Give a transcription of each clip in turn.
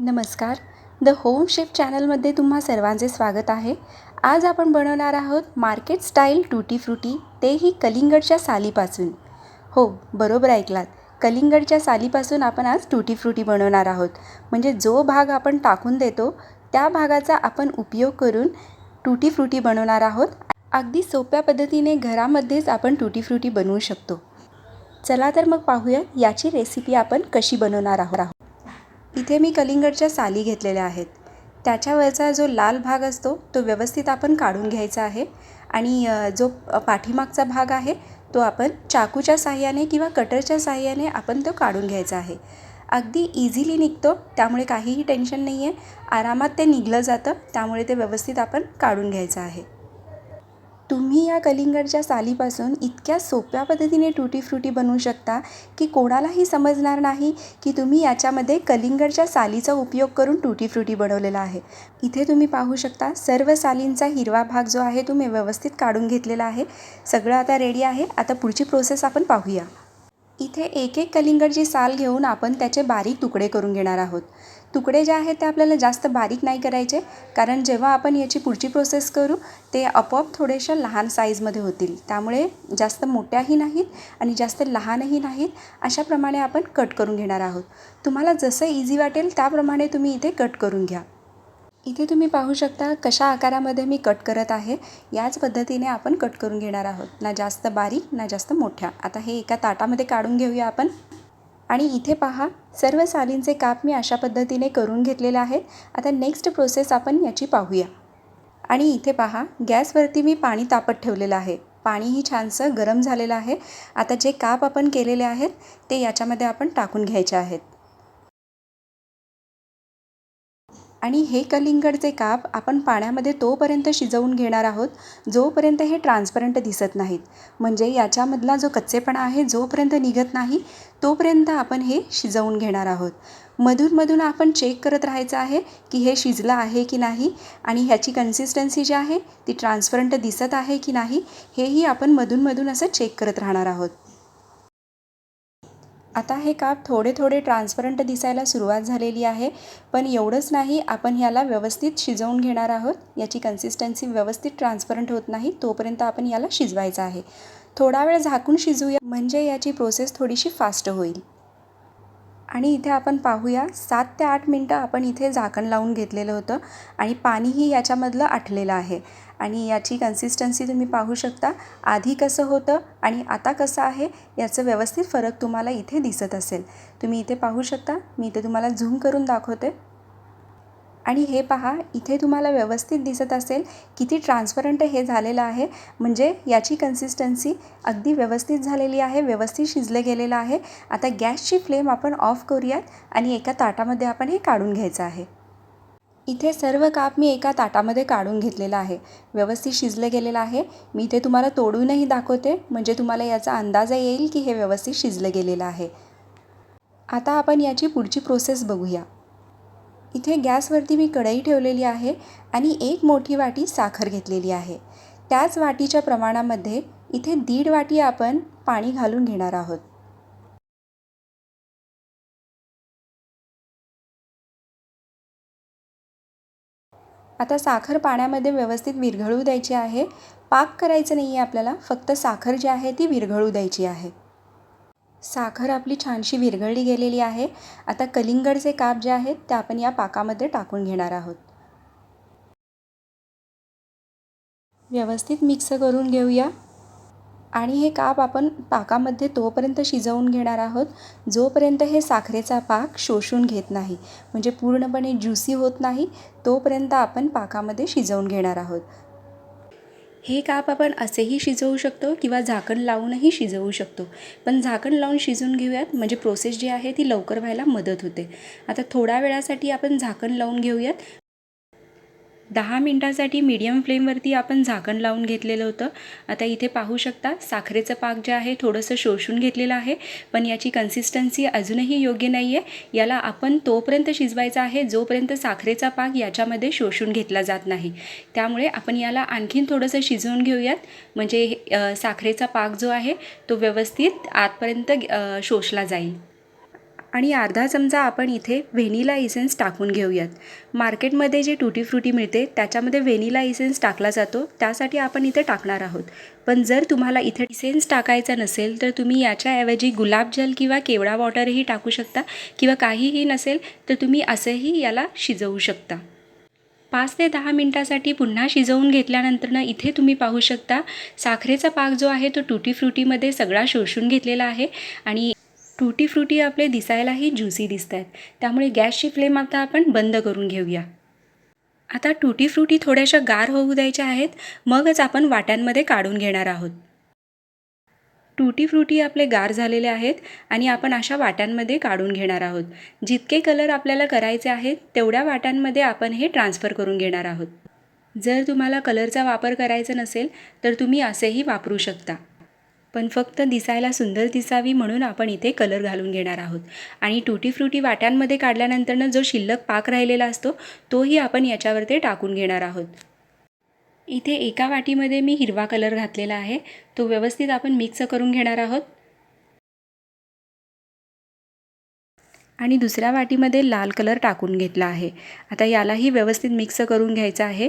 नमस्कार. The home chef चॅनलमध्ये तुम्हा सर्वांचे स्वागत आहे. आज आपण बनवणार आहोत मार्केट स्टाईल टूटी फ्रुटी तेही कलिंगडच्या सालीपासून. हो बरोबर ऐकलात. कलिंगडच्या सालीपासून आपण आज टूटी फ्रुटी बनवणार आहोत. म्हणजे जो भाग आपण टाकून देतो त्या भागाचा आपण उपयोग करून टूटी फ्रुटी बनवणार आहोत. अगदी सोप्या पद्धतीने घरामध्येच आपण टूटी फ्रुटी बनवू शकतो. चला तर मग पाहूया याची रेसिपी आपण कशी बनवणार आहोत. इथे मी कलिंगडच्या साली घेतलेल्या आहेत. त्याच्यावरचा जो लाल भाग असतो तो व्यवस्थित आपण काढून घ्यायचा आहे. आणि जो पाठीमागचा भाग आहे तो आपण चाकूच्या साह्याने किंवा कटरच्या साह्याने आपण तो काढून घ्यायचा आहे. अगदी इझिली निघतो त्यामुळे काहीही टेन्शन नाही आहे आरामात ते निघलं जातं त्यामुळे ते व्यवस्थित आपण काढून घ्यायचं आहे. तुम्ही या कलिंगडच्या सालीपासून इतक्या सोप्या पद्धतीने टूटी फ्रुटी बनवू शकता की कोणालाही समजणार नाही की तुम्ही याच्यामध्ये कलिंगडच्या सालीचा उपयोग करून टूटी फ्रुटी बनवलेला आहे. इथे तुम्ही पाहू शकता सर्व सालींचा हिरवा भाग जो आहे तो मी व्यवस्थित काढून घेतलेला आहे. सगळं आता रेडी आहे. आता पुढची प्रोसेस आपण पाहूया. इथे एक एक कलिंगडची साल घेऊन आपण त्याचे बारीक तुकडे करून घेणार आहोत. तुकडे जे आहेत ते आपल्याला जास्त बारीक नाही करायचे. कारण जेव्हा आपण याची पुढची प्रोसेस करू ते आपोआप थोड्याशा लहान साईजमध्ये होतील. त्यामुळे जास्त मोठ्याही नाहीत आणि जास्त लहानही नाहीत अशाप्रमाणे आपण कट करून घेणार आहोत. तुम्हाला जसं इझी वाटेल त्याप्रमाणे तुम्ही इथे कट करून घ्या. इथे तुम्ही पाहू शकता कशा आकारामध्ये मी कट करत आहे. याच पद्धतीने आपण कट करून घेणार आहोत. ना जास्त बारीक ना जास्त मोठ्या. आता हे एका ताटामध्ये काढून घेऊया आपण. आणि इथे पहा सर्व सालींचे काप मी अशा पद्धतीने करून घेतलेले आहेत. आता नेक्स्ट प्रोसेस आपण याची पाहूया. आणि इथे पहा गॅसवरती मी पाणी तापत ठेवलेलं आहे. पाणीही छानसं गरम झालेलं आहे. आता जे काप आपण केलेले आहेत ते याच्यामध्ये आपण टाकून घ्यायचे आहेत. आणि हे कलिंगडचे काप आपण पाण्यामध्ये तोपर्यंत शिजवून घेणार आहोत जोपर्यंत हे ट्रान्सपरंट दिसत नाहीत. म्हणजे याच्यामधला जो कच्चेपणा आहे जोपर्यंत निघत नाही तोपर्यंत आपण हे शिजवून घेणार आहोत. मधूनमधून आपण चेक करत राहायचं आहे की हे शिजलं आहे की नाही आणि ह्याची कन्सिस्टन्सी जी आहे ती ट्रान्सपरंट दिसत आहे की नाही हेही आपण मधूनमधून असं चेक करत राहणार आहोत. आता हे काप थोडे थोडे ट्रान्सपरंट दिसायला सुरुवात झालेली आहे. पण एवढंच नाही आपण ह्याला व्यवस्थित शिजवून घेणार आहोत. याची कन्सिस्टन्सी व्यवस्थित ट्रान्सपरंट होत नाही तोपर्यंत आपण याला शिजवायचं आहे. थोडा वेळ झाकून शिजूया म्हणजे याची प्रोसेस थोडीशी फास्ट होईल. आणि इथे आपण पाहूया सात ते आठ मिनटं आपण इथे झाकण लावून घेतलेलं होतं आणि पाणीही याच्यामधलं आटलेलं आहे. आणि याची कन्सिस्टन्सी तुम्ही पाहू शकता. आधी कसं होतं आणि आता कसं आहे याचं व्यवस्थित फरक तुम्हाला इथे दिसत असेल. तुम्ही इथे पाहू शकता मी इथे तुम्हाला झूम करून दाखवते. आणि हे पहा इथे तुम्हाला व्यवस्थित दिसत असेल किती ट्रान्सपरंट हे झालेलं आहे. म्हणजे याची कन्सिस्टन्सी अगदी व्यवस्थित झालेली आहे व्यवस्थित शिजलं गेलेलं आहे. आता गॅसची फ्लेम आपण ऑफ करूयात आणि एका ताटामध्ये आपण हे काढून घ्यायचं आहे. इथे सर्व काप मी एका ताटामध्ये काढून घेतलेलं आहे. व्यवस्थित शिजलं गेलेलं आहे. मी इथे तुम्हाला तोडूनही दाखवते. म्हणजे तुम्हाला याचा अंदाज येईल की हे व्यवस्थित शिजलं गेलेलं आहे. आता आपण याची पुढची प्रोसेस बघूया. इथे गॅसवरती मी कढई ठेवलेली आहे आणि एक मोठी वाटी साखर घेतलेली आहे. त्याच वाटीच्या प्रमाणामध्ये इथे दीड वाटी आपण पाणी घालून घेणार आहोत. आता साखर पाण्यामध्ये व्यवस्थित विरघळू द्यायची आहे. पाक करायचं नाही आहे आपल्याला फक्त साखर जी आहे ती विरघळू द्यायची आहे. साखर आपली छानशी विरघळली गेलेली आहे. आता कलिंगडचे काप जे आहेत ते आपण या पाकामध्ये टाकून घेणार आहोत. व्यवस्थित मिक्स करून घेऊया. आणि हे काप आपण पाकामध्ये तोपर्यंत शिजवून घेणार आहोत. जोपर्यंत हे साखरेचा पाक शोषून घेत नाही म्हणजे पूर्णपणे ज्युसी होत नाही तोपर्यंत आपण पाकामध्ये शिजवून घेणार आहोत. हे काप आपण असेही शिजवू शकतो किंवा झाकण लावूनही शिजवू शकतो. पण झाकण लावून शिजवून घेऊयात म्हणजे प्रोसेस जी आहे ती लवकर व्हायला मदत होते. आता थोड्या वेळासाठी आपण झाकण लावून घेऊयात. दहा मिनटासाठी मीडियम फ्लेमवरती आपण झाकण लावून घेतलेलं होतं. आता इथे पाहू शकता साखरेचं पाक जे आहे थोडंसं शोषून घेतलेलं आहे. पण याची कन्सिस्टन्सी अजूनही योग्य नाही आहे याला आपण तोपर्यंत शिजवायचा आहे जोपर्यंत साखरेचा पाक याच्यामध्ये शोषून घेतला जात नाही. त्यामुळे आपण याला आणखीन थोडंसं शिजवून घेऊयात. म्हणजे साखरेचा पाक जो आहे तो व्यवस्थित आतपर्यंत शोषला जाईल. आणि अर्धा चमचा आपण इथे व्हेनिला इसेन्स टाकून घेऊयात. मार्केटमध्ये जे टुटी फ्रुटी मिळते त्याच्यामध्ये व्हेनिला इसेन्स टाकला जातो. त्यासाठी आपण इथे टाकणार आहोत. पण जर तुम्हाला इथे इसेन्स टाकायचा नसेल तर तुम्ही याच्याऐवजी गुलाबजल किंवा केवडा वॉटरही टाकू शकता किंवा काहीही नसेल तर तुम्ही असंही याला शिजवू शकता. पाच ते दहा मिनटासाठी पुन्हा शिजवून घेतल्यानंतरनं इथे तुम्ही पाहू शकता साखरेचा पाक जो आहे तो टुटी फ्रुटीमध्ये सगळा शोषून घेतलेला आहे आणि टूटी फ्रुटी आपले दिसायलाही ज्युसी दिसत आहेत त्यामुळे गॅसची फ्लेम आता आपण बंद करून घेऊया. आता टूटी फ्रुटी थोड्याशा गार होऊ द्यायच्या आहेत मगच आपण वाट्यांमध्ये काढून घेणार आहोत. टुटी फ्रुटी आपले गार झालेले आहेत आणि आपण अशा वाट्यांमध्ये काढून घेणार आहोत. जितके कलर आपल्याला करायचे आहेत तेवढ्या वाट्यांमध्ये आपण हे ट्रान्सफर करून घेणार आहोत. जर तुम्हाला कलरचा वापर करायचा नसेल तर तुम्ही असेही वापरू शकता. पण फक्त दिसायला सुंदर दिसावी म्हणून आपण इथे कलर घालून घेणार आहोत. आणि टुटी फ्रुटी वाट्यांमध्ये काढल्यानंतरनं जो शिल्लक पाक राहिलेला असतो तोही आपण याच्यावरती टाकून घेणार आहोत. इथे एका वाटीमध्ये मी हिरवा कलर घातलेला आहे. तो व्यवस्थित आपण मिक्स करून घेणार आहोत. आणि दुसऱ्या वाटीमध्ये लाल कलर टाकून घेतला आहे. आता यालाही व्यवस्थित मिक्स करून घ्यायचं आहे.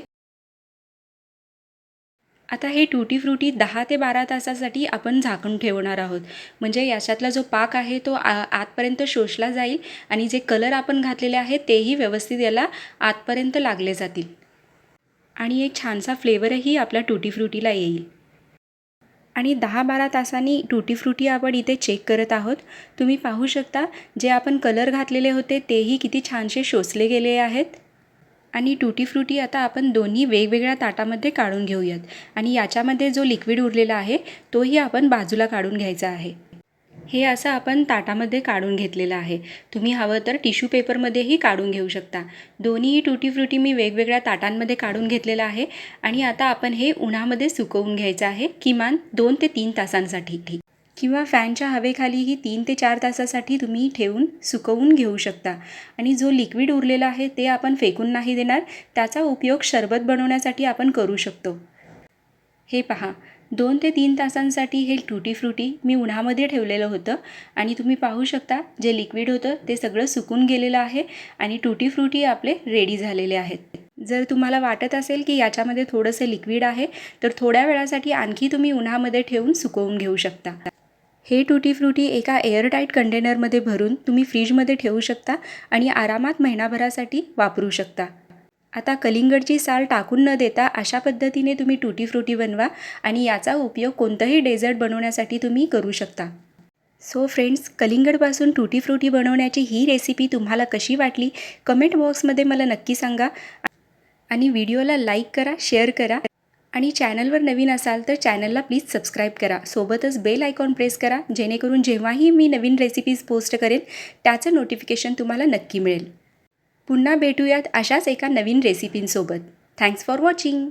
आता हे टूटी फ्रुटी दहा ते बारा तासासाठी आपण झाकून ठेवणार आहोत. म्हणजे याच्यातला जो पाक आहे तो आ आतपर्यंत शोषला जाईल आणि जे कलर आपण घातलेले आहेत तेही व्यवस्थित याला आतपर्यंत लागले जातील. आणि एक छानसा फ्लेवरही आपल्या टुटी फ्रुटीला येईल. आणि दहा बारा तासांनी टुटी फ्रुटी आपण इथे चेक करत आहोत. तुम्ही पाहू शकता जे आपण कलर घातलेले होते तेही किती छानसे शोषले गेले आहेत. आणि टुटी फ्रुटी आता आपण दोन्ही वेगवेगळ्या ताटामध्ये काढून घेऊयात. आणि याच्यामध्ये जो लिक्विड उरलेला आहे तोही आपण बाजूला काढून घ्यायचा आहे. हे असं आपण ताटामध्ये काढून घेतलेलं आहे. तुम्ही हवं तर टिश्यू पेपरमध्येही काढून घेऊ शकता. दोन्हीही टुटी फ्रुटी मी वेगवेगळ्या ताटांमध्ये काढून घेतलेलं आहे. आणि आता आपण हे उन्हामध्ये सुकवून घ्यायचं आहे किमान दोन ते तीन तासांसाठी. ठीक किंवा फॅनच्या हवेखालीही तीन ते चार तासासाठी तुम्ही ठेवून सुकवून घेऊ शकता. आणि जो लिक्विड उरलेला आहे ते आपण फेकून नाही देणार. त्याचा उपयोग शरबत बनवण्यासाठी आपण करू शकतो. हे पहा. दोन ते तीन तासांसाठी हे टुटी फ्रुटी मी उन्हामध्ये ठेवलेलं होतं. आणि तुम्ही पाहू शकता जे लिक्विड होतं ते सगळं सुकून गेलेलं आहे. आणि टुटी फ्रुटी आपले रेडी झालेले आहेत. जर तुम्हाला वाटत असेल की याच्यामध्ये थोडंसं लिक्विड आहे तर थोड्या वेळासाठी आणखी तुम्ही उन्हामध्ये ठेवून सुकवून घेऊ शकता. हे टुटी फ्रुटी एका एअरटाईट कंटेनरमध्ये भरून तुम्ही फ्रीजमध्ये ठेवू शकता आणि आरामात महिनाभरासाठी वापरू शकता. आता कलिंगडची साल टाकून न देता अशा पद्धतीने तुम्ही टुटी फ्रुटी बनवा आणि याचा उपयोग कोणतंही डेझर्ट बनवण्यासाठी तुम्ही करू शकता. सो फ्रेंड्स कलिंगडपासून टुटी फ्रुटी बनवण्याची ही रेसिपी तुम्हाला कशी वाटली? कमेंट बॉक्समध्ये मला नक्की सांगा. आणि व्हिडिओला लाईक करा शेअर करा. आणि चॅनलवर नवीन असाल तर चॅनलला प्लीज सबस्क्राईब करा. सोबतच बेल आयकॉन प्रेस करा जेणेकरून जेव्हाही मी नवीन रेसिपीज पोस्ट करेन त्याचं नोटिफिकेशन तुम्हाला नक्की मिळेल. पुन्हा भेटूयात अशाच एका नवीन रेसिपींसोबत थँक्स फॉर वॉचिंग